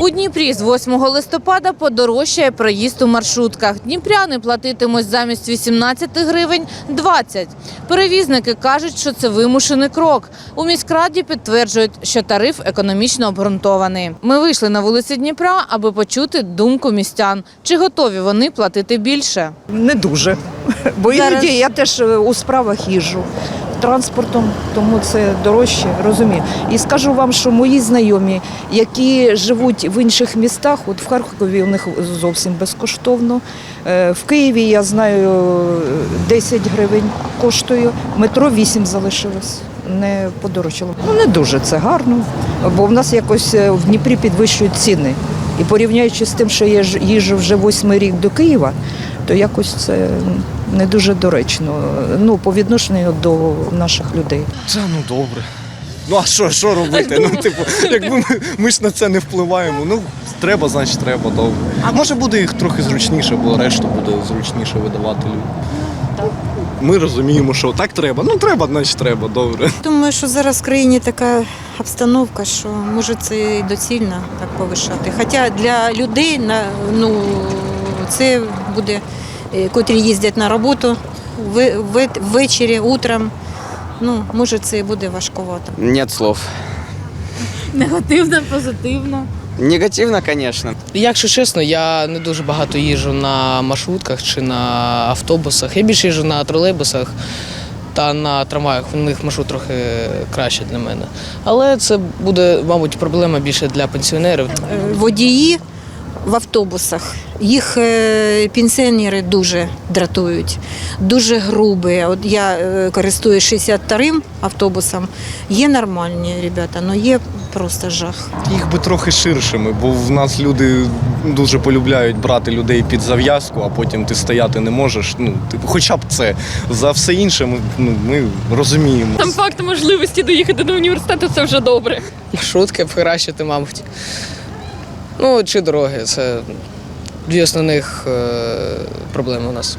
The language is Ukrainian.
У Дніпрі з 8 листопада подорожчає проїзд у маршрутках. Дніпряни платитимуть замість 18 гривень 20. Перевізники кажуть, що це вимушений крок. У міськраді підтверджують, що тариф економічно обґрунтований. Ми вийшли на вулиці Дніпра, аби почути думку містян. Чи готові вони платити більше? Не дуже. Бо іноді я теж е, у справах їжджу транспортом, тому це дорожче, розумію. І скажу вам, що мої знайомі, які живуть в інших містах, от в Харкові у них зовсім безкоштовно. Е, В Києві я знаю 10 гривень коштує, метро 8 залишилось. Не подорожчало. Ну не дуже це гарно, бо в нас якось е, в Дніпрі підвищують ціни. І порівняючи з тим, що я їжджу вже восьмий рік до Києва, то якось це не дуже доречно. Ну, по відношенню до наших людей. Це ну добре. Ну а що, що робити? Ну, типу, якби ми, ми ж на це не впливаємо. Ну, треба, значить треба добре. А може буде їх трохи зручніше, бо решту буде зручніше видавати людям. Ми розуміємо, що так треба. Ну треба, значить треба, добре. Думаю, що зараз в країні така обстановка, що може це і доцільно так повишати. Хоча для людей на ну це буде, котрі їздять на роботу ввечері, утром. Ну, може, це і буде важкувато. Нет слов. Негативно, позитивно. Негативно, конечно. Якщо чесно, я не дуже багато їжджу на маршрутках чи на автобусах. Я більше їжджу на тролейбусах та на трамваях. У них маршрут трохи краще для мене. Але це буде, мабуть, проблема більше для пенсіонерів. Е, Водії в автобусах, їх е, пенсіонери дуже дратують, дуже грубі. От я е, користуюсь 62-м автобусом. Є нормальні ребята, але є просто жах. Їх би трохи ширшими, бо в нас люди дуже полюбляють брати людей під зав'язку, а потім ти стояти не можеш. Ну, типу, хоча б це. За все інше ми, ну, ми розуміємо. Сам факт можливості доїхати до університету це вже добре. Маршрутки покращити, мабуть. Ну, чи дороги. Це дві основних е, проблеми у нас.